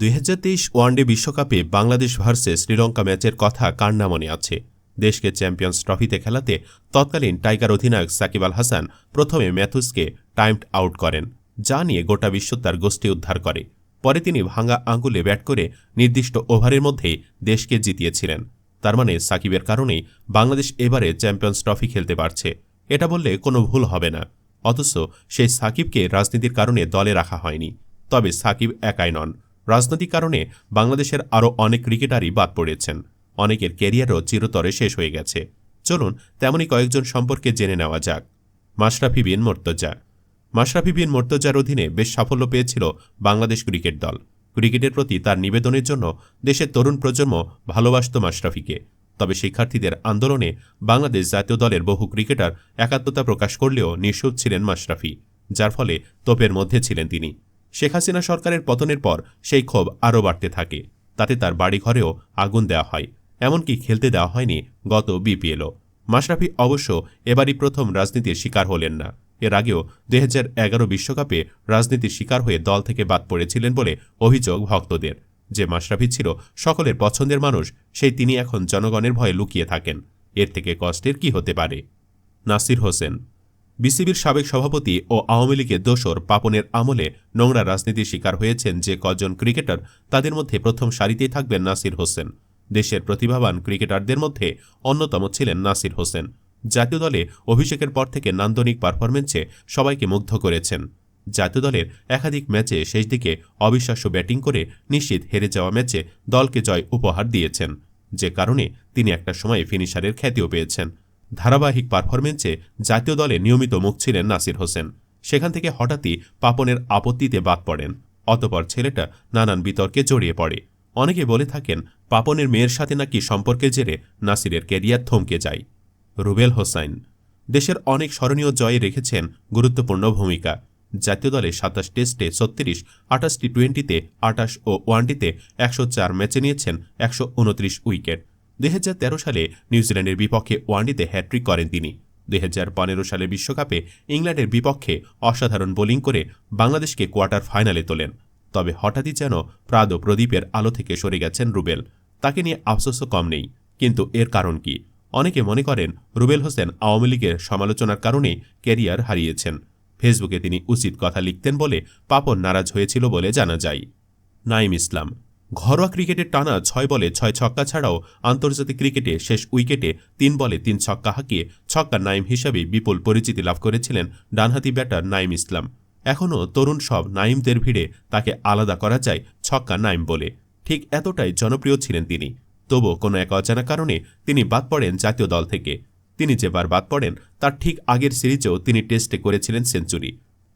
দুই হাজার তেইশ ওয়ানডে বিশ্বকাপে বাংলাদেশ ভার্সেস শ্রীলঙ্কা ম্যাচের কথা কার না মনে আছে? দেশকে চ্যাম্পিয়ন্স ট্রফিতে খেলাতে তৎকালীন টাইগার অধিনায়ক সাকিব আল হাসান প্রথমে ম্যাথুসকে টাইমড আউট করেন, যা নিয়ে গোটা বিশ্ব তার গোষ্ঠী উদ্ধার করে। পরে তিনি ভাঙা আঙ্গুলে ব্যাট করে নির্দিষ্ট ওভারের মধ্যেই দেশকে জিতিয়েছিলেন। তার মানে সাকিবের কারণেই বাংলাদেশ এবারে চ্যাম্পিয়ন্স ট্রফি খেলতে পারছে। এটা বললে কোনো ভুল হবে না। অথচ সেই সাকিবকে রাজনীতির কারণে দলে রাখা হয়নি। তবে সাকিব একাই নন। রাজনৈতিক কারণে বাংলাদেশের আরও অনেক ক্রিকেটারই বাদ পড়েছেন। অনেকের ক্যারিয়ারও চিরতরে শেষ হয়ে গেছে। চলুন তেমনই কয়েকজন সম্পর্কে জেনে নেওয়া যাক। মাশরাফি বিন মোর্তজা। মাশরাফি বিন মোর্তজার অধীনে বেশ সাফল্য পেয়েছিল বাংলাদেশ ক্রিকেট দল। ক্রিকেটের প্রতি তার নিবেদনের জন্য দেশের তরুণ প্রজন্ম ভালোবাসত মাশরাফিকে। তবে শিক্ষার্থীদের আন্দোলনে বাংলাদেশ জাতীয় দলের বহু ক্রিকেটার একাত্মতা প্রকাশ করলেও নিঃসুপ ছিলেন মাশরাফি, যার ফলে তোপের মধ্যে ছিলেন তিনি। শেখ হাসিনা সরকারের পতনের পর সেই ক্ষোভ আরও বাড়তে থাকে। তাতে তার বাড়িঘরেও আগুন দেওয়া হয়। এমনকি খেলতে দেওয়া হয়নি গত বিপিএলও মাশরাফি অবশ্য এবারই প্রথম রাজনীতির শিকার হলেন না। এর আগেও দুই বিশ্বকাপে রাজনীতির শিকার হয়ে দল থেকে বাদ পড়েছিলেন বলে অভিযোগ ভক্তদের। যে মাশরাফি ছিল সকলের পছন্দের মানুষ, সেই তিনি এখন জনগণের ভয়ে লুকিয়ে থাকেন। এর থেকে কষ্টের কি হতে পারে? নাসির হোসেন বিসিবির সাবেক সভাপতি ও আওয়ামী লীগের দোসর পাপনের আমলে নোংরা রাজনীতির শিকার হয়েছেন যে কজন ক্রিকেটার তাদের মধ্যে প্রথম সারিতেই থাকবেন নাসির হোসেন। দেশের প্রতিভাবান ক্রিকেটারদের মধ্যে অন্যতম ছিলেন নাসির হোসেন। জাতীয় দলে অভিষেকের পর থেকে নান্দনিক পারফরমেন্সে সবাইকে মুগ্ধ করেছেন। জাতীয় দলের একাধিক ম্যাচে শেষ দিকে অবিশ্বাস্য ব্যাটিং করে নিশ্চিত হেরে যাওয়া ম্যাচে দলকে জয় উপহার দিয়েছেন। যে কারণে তিনি একটা সময়ে ফিনিশারের খ্যাতিও পেয়েছেন। ধারাবাহিক পারফরমেন্সে জাতীয় দলে নিয়মিত মুখ ছিলেন নাসির হোসেন। সেখান থেকে হঠাৎই পাপনের আপত্তিতে বাদ পড়েন। অতপর ছেলেটা নানান বিতর্কে জড়িয়ে পড়ে। অনেকে বলে থাকেন, পাপনের মেয়ের সাথে নাকি সম্পর্কের জেরে নাসিরের ক্যারিয়ার থমকে যায়। রুবেল হোসাইন। দেশের অনেক স্মরণীয় জয়ে রেখেছেন গুরুত্বপূর্ণ ভূমিকা। জাতীয় দলে সাতাশ টেস্টে ছত্রিশ আঠাশটি টোয়েন্টিতে আটাশ ও ওয়ানটিতে একশো চার ম্যাচে নিয়েছেন একশো উনত্রিশ উইকেট। দুই হাজার তেরো সালে নিউজিল্যান্ডের বিপক্ষে ওয়ানডিতে হ্যাট্রিক করেন তিনি। দুই হাজার পনেরো সালে বিশ্বকাপে ইংল্যান্ডের বিপক্ষে অসাধারণ বোলিং করে বাংলাদেশকে কোয়ার্টার ফাইনালে তোলেন। তবে হঠাৎই যেন প্রাদ প্রদীপের আলো থেকে সরে গেছেন রুবেল। তাকে নিয়ে আফসোসও কম নেই। কিন্তু এর কারণ কি? অনেকে মনে করেন রুবেল হোসেন আওয়ামী লীগের সমালোচনার কারণেই ক্যারিয়ার হারিয়েছেন। ফেসবুকে তিনি উচিত কথা লিখতেন বলে পাপন নারাজ হয়েছিল বলে জানা যায়। নাইম ইসলাম ঘরোয়া ক্রিকেটে টানা ছয় বলে ছয় ছক্কা ছাড়াও আন্তর্জাতিক ক্রিকেটে শেষ উইকেটে তিন বলে তিন ছক্কা হাঁকিয়ে ছক্কা নাইম হিসাবে বিপুল পরিচিতি লাভ করেছিলেন ডানহাতি ব্যাটার নাইম ইসলাম। এখনও তরুণ সব নাইমদের ভিড়ে তাকে আলাদা করা যায় ছক্কা নাইম বলে। ঠিক এতটাই জনপ্রিয় ছিলেন তিনি। তবুও কোনো এক অজানা কারণে তিনি বাদ পড়েন জাতীয় দল থেকে। তিনি যেবার বাদ পড়েন, তার ঠিক আগের সিরিজেও তিনি টেস্টে করেছিলেন সেঞ্চুরি।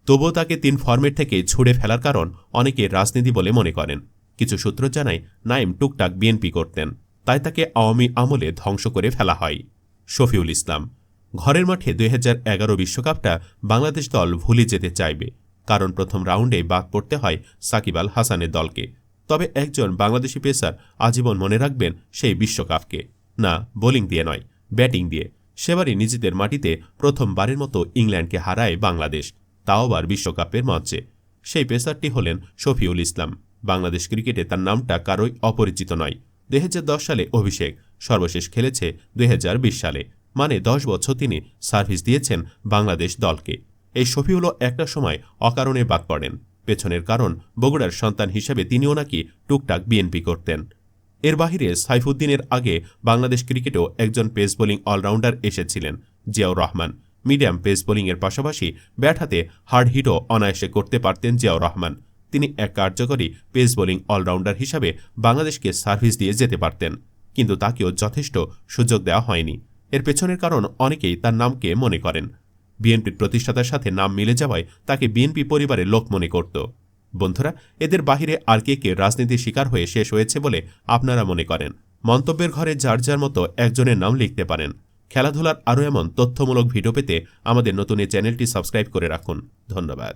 তবুও তাকে তিন ফর্মেট থেকে ছুড়ে ফেলার কারণ অনেকে রাজনীতি বলে মনে করেন। কিছু সূত্র জানায় নাইম টুকটাক বিএনপি করতেন। তাই তাকে আওয়ামী আমলে ধ্বংস করে ফেলা হয়। শফিউল ইসলাম, ঘরের মাঠে দুই বিশ্বকাপটা বাংলাদেশ দল ভুলে যেতে চাইবে, কারণ প্রথম রাউন্ডে বাদ পড়তে হয় সাকিব আল হাসানের দলকে। তবে একজন বাংলাদেশি পেসার আজীবন মনে রাখবেন সেই বিশ্বকাপকে। না, বোলিং দিয়ে নয়, ব্যাটিং দিয়ে। সেবারই নিজেদের মাটিতে প্রথমবারের মতো ইংল্যান্ডকে হারায় বাংলাদেশ, তাও আবার বিশ্বকাপের মঞ্চে। সেই পেসারটি হলেন শফিউল ইসলাম। বাংলাদেশ ক্রিকেটে তার নামটা কারোই অপরিচিত নয়। দুই সালে অভিষেক সর্বশেষ খেলেছে দুই হাজার বিশ সালে মানে দশ বছর তিনি সার্ভিস দিয়েছেন বাংলাদেশ দলকে। এই শফিউলও একটা সময় অকারণে বাদ পড়েন। পেছনের কারণ বগুড়ার সন্তান হিসেবে তিনিও নাকি টুকটাক বিএনপি করতেন। এর বাহিরে সাইফুদ্দিনের আগে বাংলাদেশ ক্রিকেটেও একজন পেস বোলিং অলরাউন্ডার এসেছিলেন, জিয়াউর রহমান। মিডিয়াম পেস বোলিংয়ের পাশাপাশি ব্যাট হাতে হার্ড হিটও অনায়াসে করতে পারতেন জিয়াউর রহমান। তিনি এক কার্যকরী পেস বোলিং অলরাউন্ডার হিসাবে বাংলাদেশকে সার্ভিস দিয়ে যেতে পারতেন, কিন্তু তাকেও যথেষ্ট সুযোগ দেওয়া হয়নি। এর পেছনের কারণ অনেকেই তার নামকে মনে করেন। বিএনপির প্রতিষ্ঠাতার সাথে নাম মিলে যাওয়ায় তাকে বিএনপি পরিবারের লোক মনে করত। বন্ধুরা, এদের বাহিরে আর কে কে রাজনীতির শিকার হয়ে শেষ হয়েছে বলে আপনারা মনে করেন? মন্তব্যের ঘরে যার যার মতো একজনের নাম লিখতে পারেন। খেলাধুলার আরও এমন তথ্যমূলক ভিডিও পেতে আমাদের নতুন এই চ্যানেলটি সাবস্ক্রাইব করে রাখুন। ধন্যবাদ।